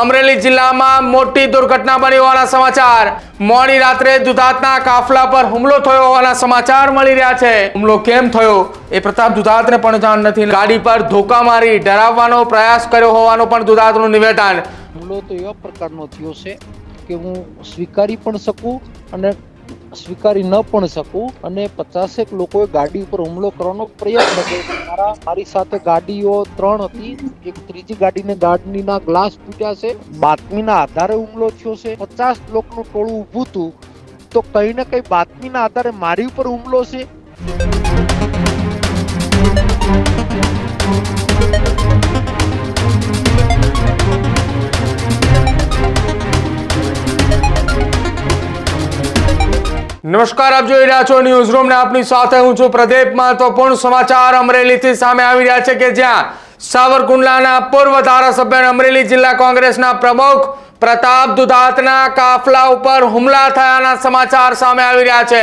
અમરેલી જિલ્લામાં મોટી દુર્ઘટના બની હોવાના સમાચાર. મોડી રાત્રે દુધાતના કાફલા પર હુમલો થયો હોવાના સમાચાર મળી રહ્યા છે. હુમલો કેમ થયો એ પ્રતાપ દુધાતને પણ જાણ નથી. ગાડી પર ધોકા મારી ડરાવવાનો પ્રયાસ કર્યો હોવાનું પણ દુધાતનું નિવેદન. હુમલો તો એવા પ્રકારનો થયો છે કે હું સ્વીકારી પણ શકું અને સ્વીકારી ન પણ શકું અને પચાસેક લોકોએ ગાડી ઉપર હુમલો કરવાનો પ્રયત્ન કર્યો. મારા મારી સાથે ગાડીઓ ત્રણ હતી. એક ત્રીજી ગાડીને ગાડીના ગ્લાસ તૂટ્યા છે. બાતમીના આધારે હુમલો થયો છે. પચાસ લોકોનું ટોળું ઊભું હતું. તો કંઈ ને કંઈ બાતમીના આધારે મારી ઉપર હુમલો છે. નમસ્કાર, આપ જોઈ રહ્યા છો ન્યૂઝ રૂમ ને આપની સાથે હું છું પ્રદીપ મહત્વપૂર્ણ સમાચાર અમરેલીથી સામે આવી રહ્યા છે કે જ્યાં સાવરકુંડલાના પૂર્વ ધારાસભ્ય અમરેલી જિલ્લા કોંગ્રેસના પ્રમુખ પ્રતાપ દુધાતના કાફલા ઉપર હુમલા થયાના સમાચાર સામે આવી રહ્યા છે.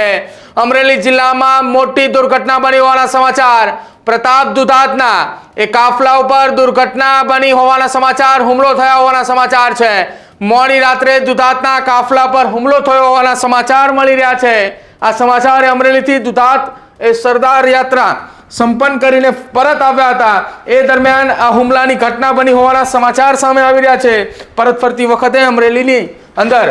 અમરેલી જિલ્લામાં મોટી દુર્ઘટના બની હોવાના સમાચાર. પ્રતાપ દુધાતના એ કાફલા ઉપર દુર્ઘટના બની હોવાના સમાચાર, હુમલો થયા હોવાના સમાચાર છે. મોડી રાત્રે દુધાતના કાફલા પર હુમલો થયો હોવાના સમાચાર મળી રહ્યા છે. આ સમાચાર અમરેલીથી દુધાત એ સરદાર યાત્રા સંપન્ન કરીને પરત આવ્યા હતા. એ દરમિયાન આ હુમલાની ઘટના બની હોવાના સમાચાર સામે આવી રહ્યા છે. પરત ફરતી વખતે અમરેલીની અંદર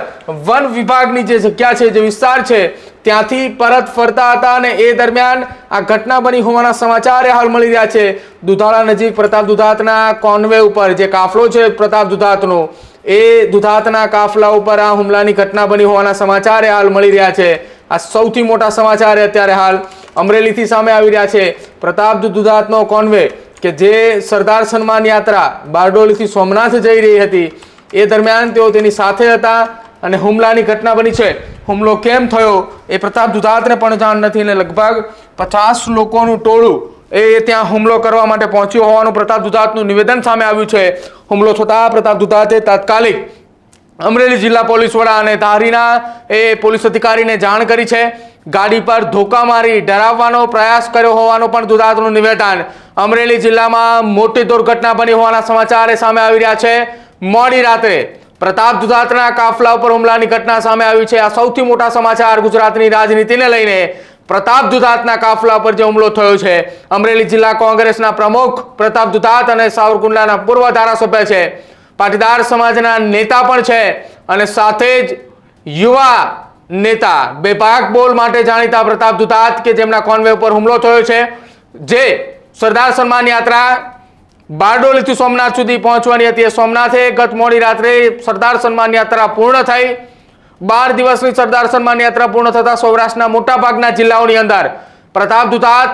વન વિભાગની જે જગ્યા છે, જે વિસ્તાર છે ત્યાંથી પરત ફરતા હતા અને એ દરમિયાન આ ઘટના બની હોવાના સમાચાર હાલ મળી રહ્યા છે. દુધાળા નજીક પ્રતાપ દુધાતના કોન્વે ઉપર જે કાફલો છે પ્રતાપ દુધાતનો, એ દુધાતના કાફલા ઉપર આ હુમલાની ઘટના બની હોવાના સમાચાર હાલ મળી રહ્યા છે. આ સૌથી મોટા સમાચાર અત્યારે હાલ અમરેલીથી સામે આવી રહ્યા છે. પ્રતાપ દુધાતનો કોન્વે, કે જે સરદાર સન્માન યાત્રા બારડોલીથી સોમનાથ જઈ રહી હતી, એ દરમિયાન તેઓ તેની સાથે હતા. અને હુમલાની ઘટના બની છે. હુમલો કેમ થયો એ પ્રતાપ દુધાતને પણ જાણ નથી અને લગભગ પચાસ લોકોનું ટોળું એ ત્યાં હુમલો કરવા માટે પહોંચ્યું હોવાનું પ્રતાપ દુધાતનું નિવેદન સામે આવ્યું છે. હુમલો થતાં પ્રતાપ દુધાતે તાત્કાલિક અમરેલી જિલ્લા પોલીસ વડા અને ધારીના એ પોલીસ અધિકારીને જાણ કરી છે. ગાડી પર ધોકા મારી ડરાવવાનો પ્રયાસ કર્યો હોવાનું પણ દુધાતનું નિવેદન અમરેલી જિલ્લામાં મોટી દુર્ઘટના બની હોવાના સમાચાર એ સામે આવી રહ્યા છે. મોડી રાત્રે પ્રતાપ દુધાતના કાફલા ઉપર હુમલાની ઘટના સામે આવી છે. આ સૌથી મોટા સમાચાર ગુજરાતની રાજનીતિને લઈને પ્રતાપ દુધાતના કાફલા પર જે હુમલો થયો છે. અમરેલી જિલ્લા કોંગ્રેસના પ્રમુખ પ્રતાપ દુધાત અને સાવરકુંડલાના પૂર્વ ધારાસભ્ય છે. પાટીદાર સમાજના નેતા પણ છે અને સાથે જ યુવા નેતા. બેભાગ બોલ માટે જાણીતા પ્રતાપ દુધાત કે જેમના કોન્વે ઉપર હુમલો થયો છે. જે સરદાર સન્માન યાત્રા બારડોલીથી સોમનાથ સુધી પહોંચવાની હતી. સોમનાથે ગત મોડી રાત્રે સરદાર સન્માન યાત્રા પૂર્ણ થઈ. બાર દિવસની સરદાર સન્માન યાત્રા પૂર્ણ થતા સૌરાષ્ટ્રના મોટા ભાગના જિલ્લાઓની અંદર પ્રતાપ દુધાત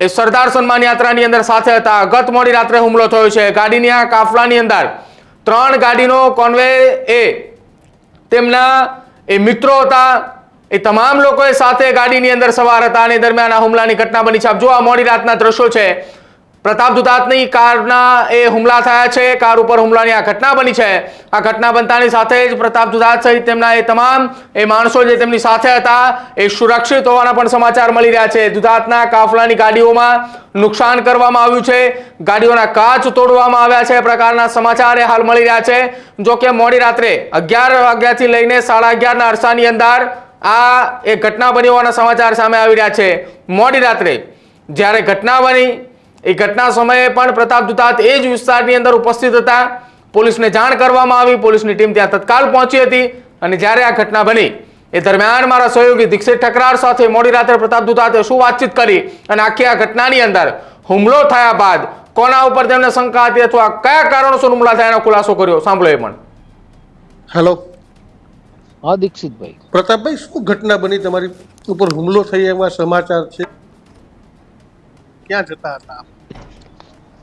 એ સરદાર સન્માન યાત્રાની અંદર સાથે હતા. ગત મોડી રાત્રે હુમલો થયો છે. ગાડીની આ કાફલાની અંદર ત્રણ ગાડીનો કોન્વે એ તેમના એ મિત્રો હતા. એ તમામ લોકોએ સાથે ગાડીની અંદર સવાર હતા અને દરમિયાન આ હુમલાની ઘટના બની છે. આપ જો આ મોડી રાતના દ્રશ્યો છે. પ્રતાપ દુધાતની કારના એ હુમલા થયા છે. કાર ઉપર હુમલાની આ ઘટના બની છે. આ ઘટના બનતાની સાથે જ પ્રતાપ દુધાત સહિત તેમના એ તમામ એ માણસો જે તેમની સાથે હતા એ સુરક્ષિત હોવાના પણ સમાચાર મળી રહ્યા છે. દુધાતના કાફલાની ગાડીઓમાં નુકસાન કરવામાં આવ્યું છે. ગાડીઓના કાચ તોડવામાં આવ્યા છે. પ્રકારના સમાચાર એ હાલ મળી રહ્યા છે. જો કે મોડી રાત્રે અગિયાર વાગ્યાથી લઈને સાડા અગિયારના અરસાની અંદર આ એ ઘટના બની હોવાના સમાચાર સામે આવી રહ્યા છે. મોડી રાત્રે જ્યારે ઘટના બની એ ઘટના સમયે પણ પ્રતાપ દુતાત એ જ વિસ્તારની અંદર ઉપસ્થિત હતા. પોલીસને જાણ કરવામાં આવી. પોલીસની ટીમ ત્યાં તત્કાલ પહોંચી હતી અને જ્યારે આ ઘટના બની એ દરમિયાન મારા સહયોગી દીક્ષિત ઠકરાર સાથે મોડી રાત્રે પ્રતાપ દુતાતે શું વાતચીત કરી અને આખી આ ઘટનાની અંદર હુમલો થયા બાદ કોના ઉપર તેમને શંકા હતી અથવા કયા કારણોસર હુમલા થયા એનો ખુલાસો કર્યો? સાંભળો એ પણ. હેલો હા દીક્ષિતભાઈ. પ્રતાપભાઈ શું ઘટના બની? તમારી ઉપર હુમલો થઈ એવા સમાચાર છે? ક્યાં જતા હતા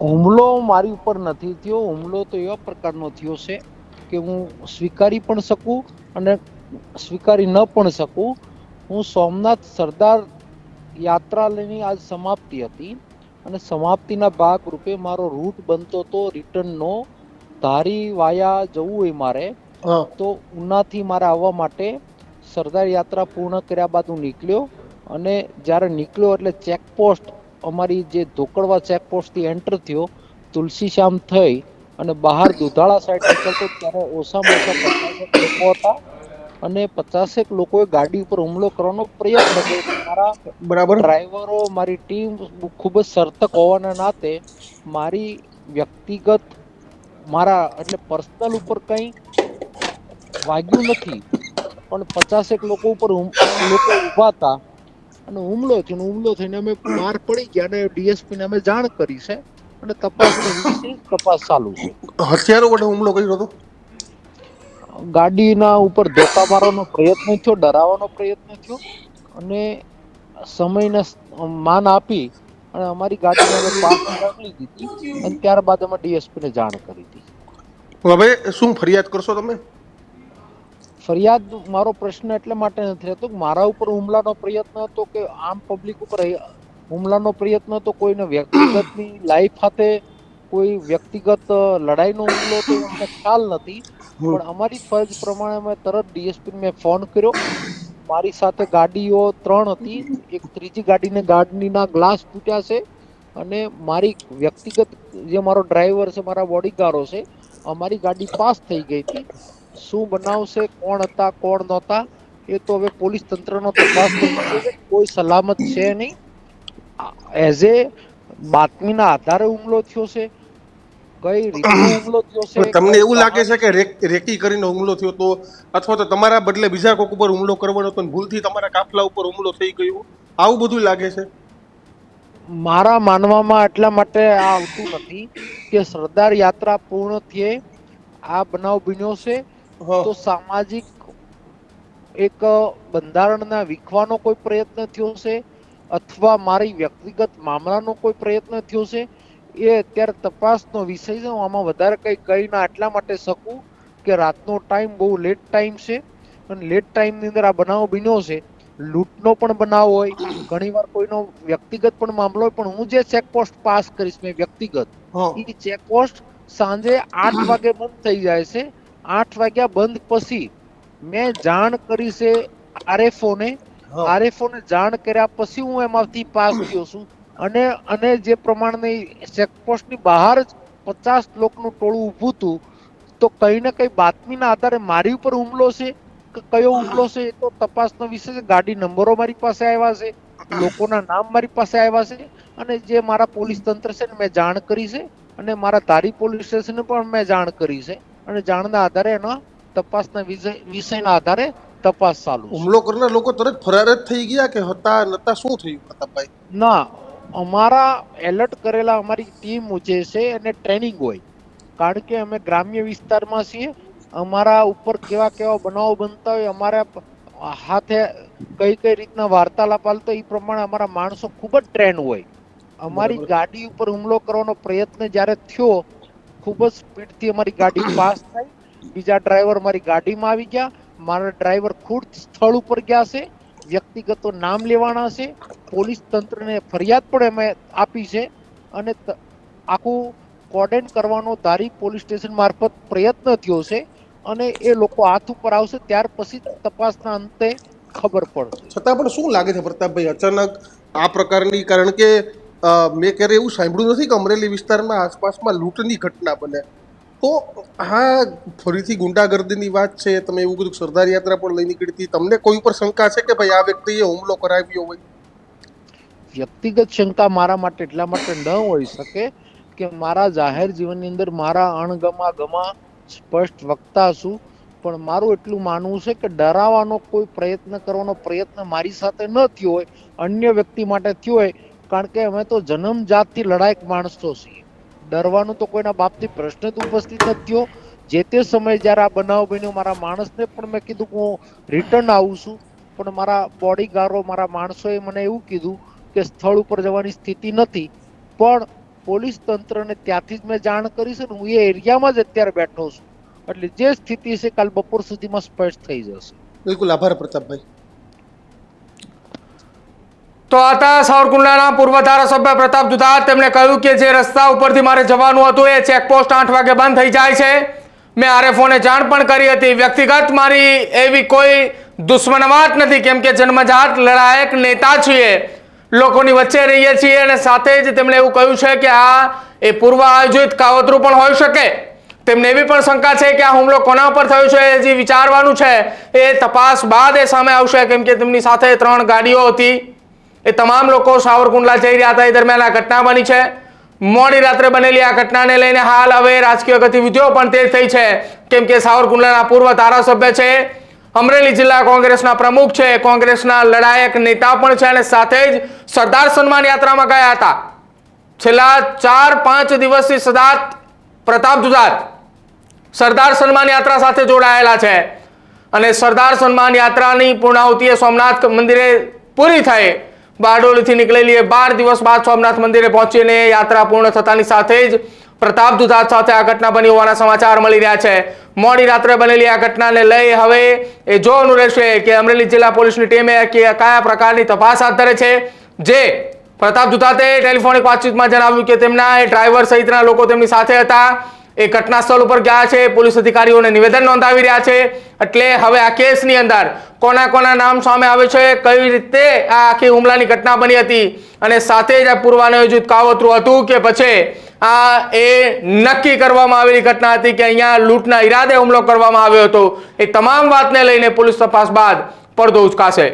હુમલો મારી ઉપર નથી થયો. હુમલો તો એવા પ્રકારનો થયો છે કે હું સ્વીકારી પણ શકું અને સ્વીકારી ન પણ શકું. હું સોમનાથ સરદાર યાત્રાલયની આજ સમાપ્તિ હતી અને સમાપ્તિના ભાગ રૂપે મારો રૂટ બનતો હતો રિટર્નનો ધારી વાયા જવું હોય મારે તો ઉનાથી મારે આવવા માટે સરદાર યાત્રા પૂર્ણ કર્યા બાદ હું નીકળ્યો. અને જ્યારે નીકળ્યો એટલે ચેકપોસ્ટ અમારી જે ધોકડવા ચેકપોસ્ટથી એન્ટર થયો તુલસીશ્યામ થઈ અને બહાર દુધાળા સાઈડ નીકળતો ત્યારે ઓછામાં ઓછા પચાસેક લોકો હતા અને પચાસેક લોકોએ ગાડી ઉપર હુમલો કરવાનો પ્રયત્ન કર્યો. મારા બરાબર. ડ્રાઈવરો મારી ટીમ ખૂબ જ સર્તક હોવાના નાતે મારી વ્યક્તિગત મારા એટલે પર્સનલ ઉપર કંઈ વાગ્યું નથી. પણ પચાસેક લોકો ઉપર લોકો ઊભા હતા. અને હુમલો થયો હુમલો થઈને અમે બહાર પડી ગયા અને ડીએસપી ને અમે જાણ કરી છે. અને તપાસ તપાસ ચાલુ છે. હથિયારો વડે હુમલો કર્યો હતો? ગાડીના ઉપર ધોકા મારવાનો પ્રયત્ન થયો ડરાવવાનો પ્રયત્ન થયો અને સમયને માન આપી અને અમારી ગાડીને અમે પાસ મોકલી દીધી. અને ત્યારબાદ અમે ડીએસપી ને જાણ કરી હતી હવે શું ફરિયાદ કરશો તમે? ફરિયાદ મારો પ્રશ્ન એટલે માટે નથી રહેતો કે મારા ઉપર હુમલાનો પ્રયત્ન હતો કે આમ પબ્લિક ઉપર હુમલાનો પ્રયત્ન હતો કોઈને વ્યક્તિગતની લાઈફ સાથે કોઈ વ્યક્તિગત લડાઈનો હુમલો તો અમને ખ્યાલ નથી. પણ અમારી ફરજ પ્રમાણે અમે તરત ડીએસપી મેં ફોન કર્યો. મારી સાથે ગાડીઓ ત્રણ હતી. એક ત્રીજી ગાડીને ગાડીના ગ્લાસ તૂટ્યા છે અને મારી વ્યક્તિગત જે મારો ડ્રાઈવર છે મારા બોડીગારો છે અમારી ગાડી પાસ થઈ ગઈ હતી. શું બનાવશે કોણ હતા કોણ નહોતા એ તો હવે પોલીસ તંત્રનો તપાસ કોઈ સલામત છે નહીં. એઝ એ બાતમીના આધારે હુમલો થયો છે. કઈ રીતે હુમલો થયો છે તમને એવું લાગે છે કે રેકી કરીને હુમલો થયો તો અથવા તો તમારા બદલે બીજા કોઈક ઉપર હુમલો કરવાનો હતો ભૂલથી તમારા કાફલા ઉપર હુમલો થઈ ગયો? આવું બધું લાગે છે? મારા માનવામાં એટલા માટે આ આવતું નથી કે સરદાર યાત્રા પૂર્ણ થયે આ બનાવ બન્યો છે. તો સામાજિક એક બંધારણના વિખવાનો કોઈ પ્રયત્ન થયો છે? અથવા મારી વ્યક્તિગત મામલાનો કોઈ પ્રયત્ન થયો છે? એ અત્યારે તપાસનો વિષય છે. હું આમાં વધારે કંઈ કહી ના એટલા માટે શકું કે રાતનો ટાઈમ બહુ લેટ ટાઈમ છે અને લેટ ટાઈમની અંદર આ બનાવ બન્યો છે. લૂંટનો પણ બનાવ હોય ઘણીવાર કોઈનો વ્યક્તિગત પણ મામલો હોય પણ હું જે ચેકપોસ્ટ પાસ કરીશ મેં વ્યક્તિગત. ઈ ચેકપોસ્ટ સાંજે આઠ વાગે બંધ થઈ જાય છે. આઠ વાગ્યા બંધ પછી મેં જાણ કરી છે આરએફઓ ને. આરએફઓ ને જાણ કર્યા પછી હું એમાંથી પાસ થયો છું. અને અને જે પ્રમાણની ચેકપોસ્ટની બહાર જ પચાસ લોકોનું ટોળું ઊભું હતું તો કઈ ને કઈ બાતમીના આધારે મારી ઉપર હુમલો છે કે કયો હુમલો છે એ તો તપાસનો વિષય છે. ગાડી નંબરો મારી પાસે આવ્યા છે લોકોના નામ મારી પાસે આવ્યા છે અને જે મારા પોલીસ તંત્ર છે ને મેં જાણ કરી છે અને મારા ધારી પોલીસ સ્ટેશને પણ મેં જાણ કરી છે. અને જાણના આધારે એનો તપાસના વિષય વિષયના આધારે તપાસ ચાલુ હુમલો કરનાર લોકો તરત ફરાર જ થઈ ગયા કે હતા નતા? શું થયું પ્રતાપભાઈ? ના અમારા એલર્ટ કરેલા અમારી ટીમ જે છે એને ટ્રેનિંગ હોય. કારણ કે અમે ગ્રામ્ય વિસ્તારમાં છીએ. અમારા ઉપર કેવા કેવા બનાવો બનતા હોય અમારા હાથે કઈ કઈ રીતના વાર્તાલાપ હાલતો એ પ્રમાણે અમારા માણસો ખૂબ જ ટ્રેન હોય. અમારી ગાડી ઉપર હુમલો કરવાનો પ્રયત્ન જ્યારે થયો ખૂબ જ સ્પીડથી અમારી ગાડી પાસ થઈ. બીજા ડ્રાઈવર મારી ગાડીમાં આવી ગયા. મારા ડ્રાઈવર ખુદ સ્થળ ઉપર ગયા છે. વ્યક્તિગતો નામ લેવાના છે. પોલીસ તંત્રને ફરિયાદ પણ અમે આપી છે. અને આખું કોર્ડન કરવાનો ધારી પોલીસ સ્ટેશન મારફત પ્રયત્ન થયો છે. અને એ લોકો હાથ ઉપર આવશે ત્યાર પછી તપાસના અંતે ખબર પડશે. છતાં પણ શું લાગે છે પ્રતાપભાઈ? અચાનક આ પ્રકારની કારણ કે મેં ક્યારે એવું સાંભળ્યું નથી કે અમરેલી વિસ્તારમાં આસપાસમાં લૂંટની ઘટના બને. તો હા, ફરીથી ગુંડાગર્દીની વાત છે, તમે એવું કીધું સરદાર યાત્રા પણ લઈ નીકળી હતી તમને કોઈ ઉપર શંકા છે કે ભાઈ આ વ્યક્તિએ હુમલો કરાવ્યો હોય? વ્યક્તિગત શંકા મારા માટે એટલા માટે ન હોઈ શકે કે મારા જાહેર જીવનની અંદર મારા અણગમા ગમા સ્પષ્ટ વક્તા છું. પણ મારું એટલું માનવું છે કે ડરાવવાનો કોઈ પ્રયત્ન કરવાનો પ્રયત્ન મારી સાથે ન થયો હોય, અન્ય વ્યક્તિ માટે થયો હોય કારણ કે અમે તો જન્મજાતથી લડાયક માણસો છીએ. ડરવાનું તો કોઈના બાપથી પ્રશ્ન જ ઉપસ્થિત નથી થયો. જે તે સમયે જ્યારે આ બનાવ બન્યો, મારા માણસને પણ મેં કીધું કે હું રિટર્ન આવું છું. પણ મારા બોડીગાર્ડો મારા માણસોએ મને એવું કીધું કે સ્થળ ઉપર જવાની સ્થિતિ નથી. પણ પોલીસ તંત્રને ત્યાંથી જ મેં જાણ કરી છે ને હું એ એરિયામાં જ અત્યારે બેઠો છું. એટલે જે સ્થિતિ છે, કાલ બપોર સુધીમાં સ્પષ્ટ થઈ જશે. બિલકુલ. આભાર, પ્રતાપભાઈ. તો આતા સાવરકુંડલાના પૂર્વ ધારાસભ્ય પ્રતાપ દુધાર તેમણે કહ્યું કે જે રસ્તા ઉપરથી મારે જવાનું હતું એ ચેકપોસ્ટ આઠ વાગે બંધ થઈ જાય છે. મેં આરએફઓને જાણ પણ કરી હતી. વ્યક્તિગત મારી એવી કોઈ દુશ્મનવાત નથી. કેમ કે જન્મજાત લડાયક નેતા છીએ લોકોની વચ્ચે રહીએ છીએ અને સાથે જ તેમણે એવું કહ્યું છે કે આ એ પૂર્વ આયોજિત કાવતરું પણ હોઈ શકે. તેમને એવી પણ શંકા છે કે આ હુમલો કોના પર થયો છે જે વિચારવાનું છે. એ તપાસ બાદ એ સામે આવશે. કેમ કે તેમની સાથે ત્રણ ગાડીઓ હતી. એ તમામ લોકો સાવરકુંડલા જઈ રહ્યા હતા. એ દરમિયાન આ ઘટના બની છે. મોડી રાત્રે બનેલી આ ઘટનાને લઈને હાલ હવે રાજકીય ગતિવિધિઓ પણ તેજ થઈ છે. કેમ કે સાવરકુંડલાના પૂર્વ ધારાસભ્ય છે. અમરેલી જિલ્લા કોંગ્રેસના પ્રમુખ છે. કોંગ્રેસના લડાયક નેતા પણ છે અને સાથે જ સરદાર સન્માન યાત્રામાં ગયા હતા. છેલ્લા ચાર પાંચ દિવસથી સદાત પ્રતાપ દુધાત સરદાર સન્માન યાત્રા સાથે જોડાયેલા છે. અને સરદાર સન્માન યાત્રાની પૂર્ણાહુતિએ સોમનાથ મંદિરે પૂરી થઈ. બારડોલીથી નીકળેલી એ બાર દિવસ બાદ સોમનાથ મંદિરે પહોંચીને યાત્રા પૂર્ણ થતાની સાથે જ પ્રતાપ દુધાત સાથે આ ઘટના બની હોવાના સમાચાર મળી રહ્યા છે. મોડી રાત્રે બનેલી આ ઘટનાને લઈ હવે એ જોવાનું રહેશે કે અમરેલી જિલ્લા પોલીસની ટીમે કયા પ્રકારની તપાસ હાથ ધરે છે. જે પ્રતાપ દુધાતે ટેલિફોનિક વાતચીતમાં જણાવ્યું કે તેમના એ ડ્રાઈવર સહિતના લોકો તેમની સાથે હતા. એ ઘટના સ્થળ ઉપર ગયા છે. પોલીસ અધિકારીઓને નિવેદન નોંધાવી રહ્યા છે. એટલે હવે આ કેસની અંદર કોના કોના નામ સામે આવે છે, કઈ રીતે આ આખી હુમલાની ઘટના બની હતી અને સાથે જ આ પૂર્વાનિયોજિત કાવતરું હતું કે પછી આ એ નક્કી કરવામાં આવેલી ઘટના હતી કે અહીંયા લૂંટના ઈરાદે હુમલો કરવામાં આવ્યો હતો. એ તમામ વાતને લઈને પોલીસ તપાસ બાદ પડદો ઉચકાશે.